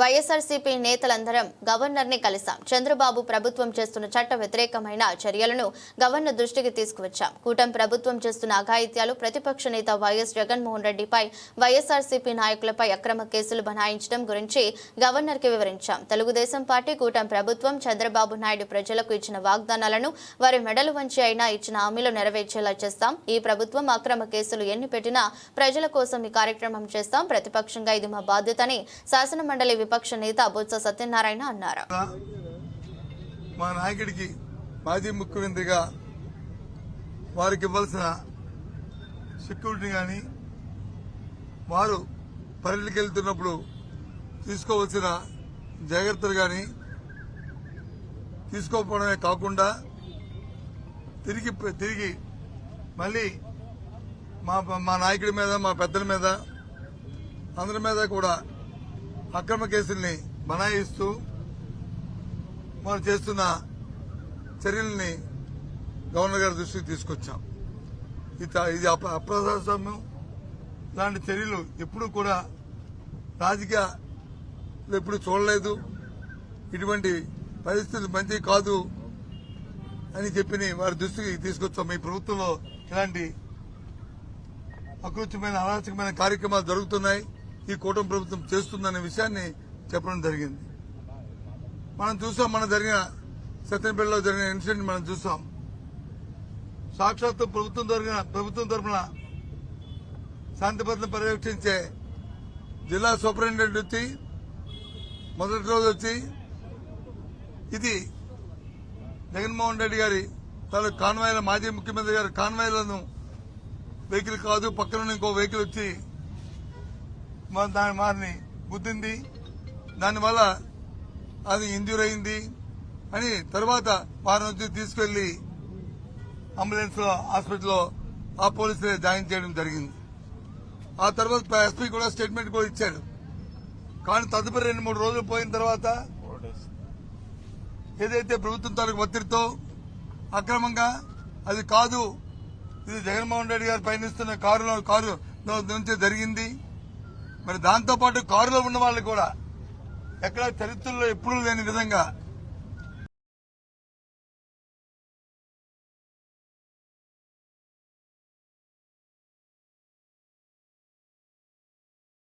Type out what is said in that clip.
వైఎస్ఆర్సీపీ నేతలందరం గవర్నర్ని కలిశాం చంద్రబాబు ప్రభుత్వం చేస్తున్న చట్ట వ్యతిరేకమైన చర్యలను గవర్నర్ దృష్టికి తీసుకువచ్చాం. కూటమి ప్రభుత్వం చేస్తున్న అఘాయిత్యాలు ప్రతిపక్ష నేత వైఎస్ జగన్మోహన్ రెడ్డిపై వైఎస్ఆర్సీపీ నాయకులపై అక్రమ కేసులు బనాయించడం గురించి గవర్నర్కి వివరించాం. తెలుగుదేశం పార్టీ కూటమి ప్రభుత్వం చంద్రబాబు నాయుడు ప్రజలకు ఇచ్చిన వాగ్దానాలను వారి మెడలు వంచి అయినా ఇచ్చిన హామీలు నెరవేర్చేలా చేస్తాం. ఈ ప్రభుత్వం అక్రమ కేసులు ఎన్ని పెట్టినా ప్రజల కోసం ఈ కార్యక్రమం చేస్తాం. ప్రతిపక్షంగా ఇది మా బాధ్యతని శాసన మండలి విపక్ష నేత బొత్స సత్యనారాయణ అన్నారు. మా నాయకుడికి మాజీ ముఖ్యమంత్రిగా వారికి ఇవ్వాల్సిన సెక్యూరిటీ కానీ వారు పర్యటనకి వెళ్తున్నప్పుడు తీసుకోవాల్సిన జాగ్రత్తలు కానీ తీసుకోకపోవడమే కాకుండా తిరిగి తిరిగి మళ్ళీ మా మా నాయకుడి మీద మా పెద్దల మీద అందరి మీద కూడా అక్రమ కేసుల్ని బనాయిస్తూ మనం చేస్తున్న చర్యల్ని గవర్నర్ గారి దృష్టికి తీసుకొచ్చాం. ఇది ఇది అప్ర- అప్రజాస్వామ్యం. ఇలాంటి చర్యలు ఎప్పుడూ కూడా రాజకీయ ఎప్పుడు చూడలేదు. ఇటువంటి పరిస్థితులు మంచి కాదు అని చెప్పి వారి దృష్టికి తీసుకొచ్చాం. ఈ ప్రభుత్వంలో ఇలాంటి అకృత్యమైన అరాచకమైన కార్యక్రమాలు జరుగుతున్నాయి. ఈ కూటమి ప్రభుత్వం చేస్తుందనే విషయాన్ని చెప్పడం జరిగింది. మనం చూసాం మన జరిగిన సత్యంపేటలో జరిగిన ఇన్సిడెంట్ మనం చూసాం. సాక్షాత్తు ప్రభుత్వం జరిగిన ప్రభుత్వం తరఫున శాంతి భద్రతను పర్యవేక్షించే జిల్లా సూపరింటెండెంట్ వచ్చి మొదటి రోజు వచ్చి ఇది జగన్మోహన్ రెడ్డి గారి తన కాన్వాయ్ల మాజీ ముఖ్యమంత్రి గారి కాన్వాయ్లను వెహికల్ కాదు పక్కన ఇంకో వెహికల్ వచ్చి దాని వారిని గుద్దింది. దానివల్ల అది ఇంజ్యూర్ అయింది అని తర్వాత వారిని వచ్చి తీసుకెళ్ళి అంబులెన్స్లో హాస్పిటల్లో ఆ పోలీసులే జాయిన్ చేయడం జరిగింది. ఆ తర్వాత ఎస్పీ కూడా స్టేట్మెంట్ కూడా ఇచ్చాడు కానీ తదుపరి రెండు మూడు రోజులు పోయిన తర్వాత ఏదైతే ప్రభుత్వం తాలూకు ఒత్తిడితో అక్రమంగా అది కాదు ఇది జగన్మోహన్ రెడ్డి గారు పయనిస్తున్న కారులో కారు నుంచి జరిగింది. మరి దాంతో పాటు కారులో ఉన్న వాళ్ళు కూడా ఎక్కడ చరిత్రలో ఎప్పుడూ లేని విధంగా